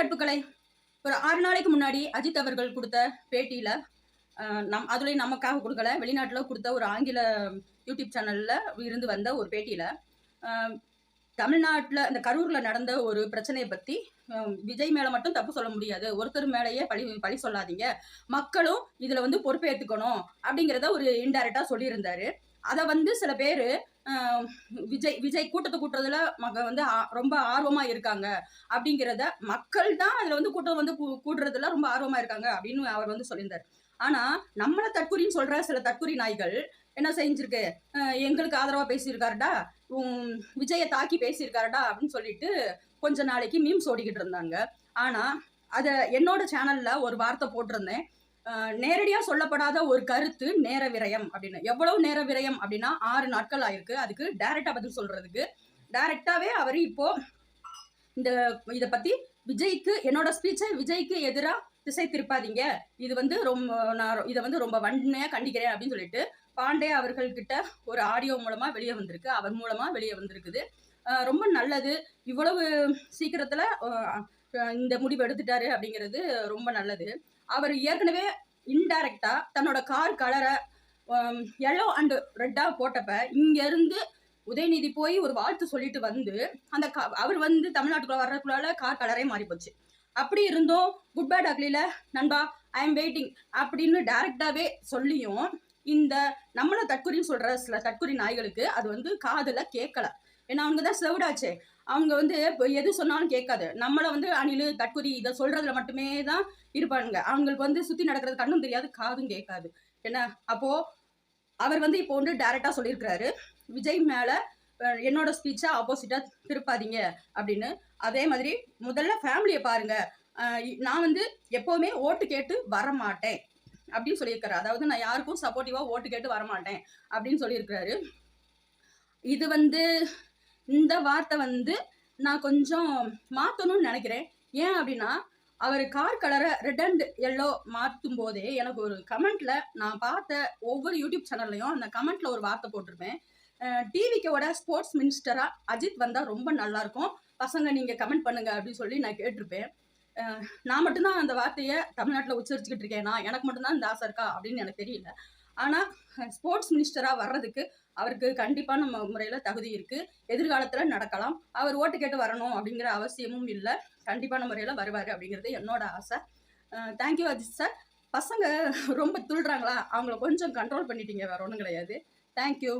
நட்புகளை ஒரு ஆறு நாளைக்கு முன்னாடி அஜித் அவர்கள் கொடுத்த பேட்டியில் நம் அதுலேயும் நமக்காக கொடுக்கல வெளிநாட்டில் கொடுத்த ஒரு ஆங்கில யூடியூப் சேனலில் இருந்து வந்த ஒரு பேட்டியில் தமிழ்நாட்டில் இந்த கரூரில் நடந்த ஒரு பிரச்சனையை பற்றி விஜய் மேலே மட்டும் தப்பு சொல்ல முடியாது. ஒருத்தர் மேலேயே பழி பழி சொல்லாதீங்க. மக்களும் இதில் வந்து பொறுப்பேற்றுக்கணும் அப்படிங்கிறத ஒரு இன்டைரக்டாக சொல்லியிருந்தாரு. அதை வந்து சில பேர் விஜய் விஜய் கூட்டத்தை கூட்டுறதுல மக வந்து ஆ- ரொம்ப ஆர்வமா இருக்காங்க. அப்படிங்கிறத மக்கள் தான் அதுல வந்து கூட்டம் வந்து கூ- கூடுறதுல ரொம்ப ஆர்வமா இருக்காங்க அப்படின்னு அவர் வந்து சொல்லியிருந்தார். ஆனா நம்மள தற்குறின்னு சொல்ற சில தற்குறி நாய்கள் என்ன செஞ்சிருக்கு? எங்களுக்கு ஆதரவா பேசியிருக்காருடா உம் விஜயை தாக்கி பேசியிருக்காருடா அப்படின்னு சொல்லிட்டு கொஞ்ச நாளைக்கு மீம்ஸ் ஓடிக்கிட்டு இருந்தாங்க. ஆனா அதை என்னோட சேனல்ல ஒரு வார்த்தை போட்டிருந்தேன். நேரடியாக சொல்லப்படாத ஒரு கருத்து நேர விரயம் அப்படின்னு. எவ்வளவு நேர விரயம் அப்படின்னா ஆறு நாட்கள் ஆயிருக்கு. அதுக்கு டைரக்டா பதில் சொல்கிறதுக்கு டைரக்டாவே அவர் இப்போ இந்த இதை பற்றி விஜய்க்கு என்னோட ஸ்பீச்சை விஜய்க்கு எதிராக திசை திருப்பாதீங்க. இது வந்து ரொம்ப நான் இதை வந்து ரொம்ப வன்மையாக கண்டிக்கிறேன் அப்படின்னு சொல்லிட்டு பாண்டே அவர்கள்கிட்ட ஒரு ஆடியோ மூலமாக வெளியே வந்திருக்கு. அவர் மூலமாக வெளியே வந்திருக்குது. ரொம்ப நல்லது. இவ்வளவு சீக்கிரத்தில் இந்த முடிவு எடுத்துட்டாரு அப்படிங்கிறது ரொம்ப நல்லது. அவர் ஏற்கனவே இன்டைரக்டா தன்னோட கார் கலரை எல்லோ அண்டு ரெட்டாக போட்டப்ப இங்கேருந்து உதயநிதி போய் ஒரு வாழ்த்து சொல்லிட்டு வந்து அந்த கா- அவர் வந்து தமிழ்நாட்டுக்குள்ள வர்றதுக்குள்ளால கார் கலரே மாறி போச்சு. அப்படி இருந்தும். குட் பேட் அக்லில நண்பா ஐ எம் வெயிட்டிங் அப்படின்னு டேரெக்டாகவே சொல்லியும் இந்த நம்மளை தற்குறின்னு சொல்ற சில தற்குறி நாய்களுக்கு அது வந்து காதில் கேட்கல. ஏன்னா அவங்க தான் செவிடாச்சே அவங்க வந்து இப்போ எது சொன்னாலும் கேட்காது. நம்மளை வந்து அணிலு தற்குறி இதை சொல்றதுல மட்டுமே தான் இருப்பாங்க அவங்களுக்கு வந்து சுத்தி நடக்கிறது கண்ணும் தெரியாது காதும் கேட்காது. என்ன? அப்போ அவர் வந்து இப்போ வந்து டைரக்டா சொல்லியிருக்கிறாரு. விஜய் மேல என்னோட ஸ்பீச்சை ஆப்போசிட்டா திருப்பாதீங்க அப்படின்னு. அதே மாதிரி முதல்ல ஃபேமிலியை பாருங்க. நான் வந்து எப்போவுமே ஓட்டு கேட்டு வர மாட்டேன் அப்படின்னு சொல்லியிருக்காரு. அதாவது நான் யாருக்கும் சப்போர்ட்டிவாக ஓட்டு கேட்டு வரமாட்டேன் அப்படின்னு சொல்லியிருக்கிறாரு. இது வந்து இந்த வார்த்தை வந்து நான் கொஞ்சம் மாற்றணும்னு நினைக்கிறேன். ஏன் அப்படின்னா அவர் கார் கலரை ரெட் அண்ட் எல்லோ மாற்றும் போதே எனக்கு ஒரு கமெண்ட்ல நான் பார்த்த ஒவ்வொரு யூடியூப் சேனல்லையும் அந்த கமெண்ட்ல ஒரு வார்த்தை போட்டிருப்பேன். டிவிக்கோட ஸ்போர்ட்ஸ் மினிஸ்டராக அஜித் வந்தால் ரொம்ப நல்லாயிருக்கும் பசங்க நீங்கள் கமெண்ட் பண்ணுங்க அப்படின்னு சொல்லி நான் கேட்டிருப்பேன். நான் மட்டும்தான் அந்த வார்த்தையை தமிழ்நாட்டில் உச்சரிச்சுக்கிட்டு இருக்கேனா? எனக்கு மட்டும்தான் இந்த ஆசை இருக்கா? அப்படின்னு எனக்கு தெரியல. ஆனால் ஸ்போர்ட்ஸ் மினிஸ்டராக வர்றதுக்கு அவருக்கு கண்டிப்பான நம்ம முறையில் தகுதி இருக்குது எதிர்காலத்தில் நடக்கலாம். அவர் ஓட்டு கேட்டு வரணும் அப்படிங்கிற அவசியமும் இல்லை. கண்டிப்பான முறையில் வருவார் அப்படிங்கிறது என்னோட ஆசை. தேங்க்யூ அஜித் சார் பசங்க ரொம்ப துள்ளுறாங்களா? அவங்கள கொஞ்சம் கண்ட்ரோல் பண்ணிட்டீங்க வேறு ஒன்றும் கிடையாது. தேங்க்யூ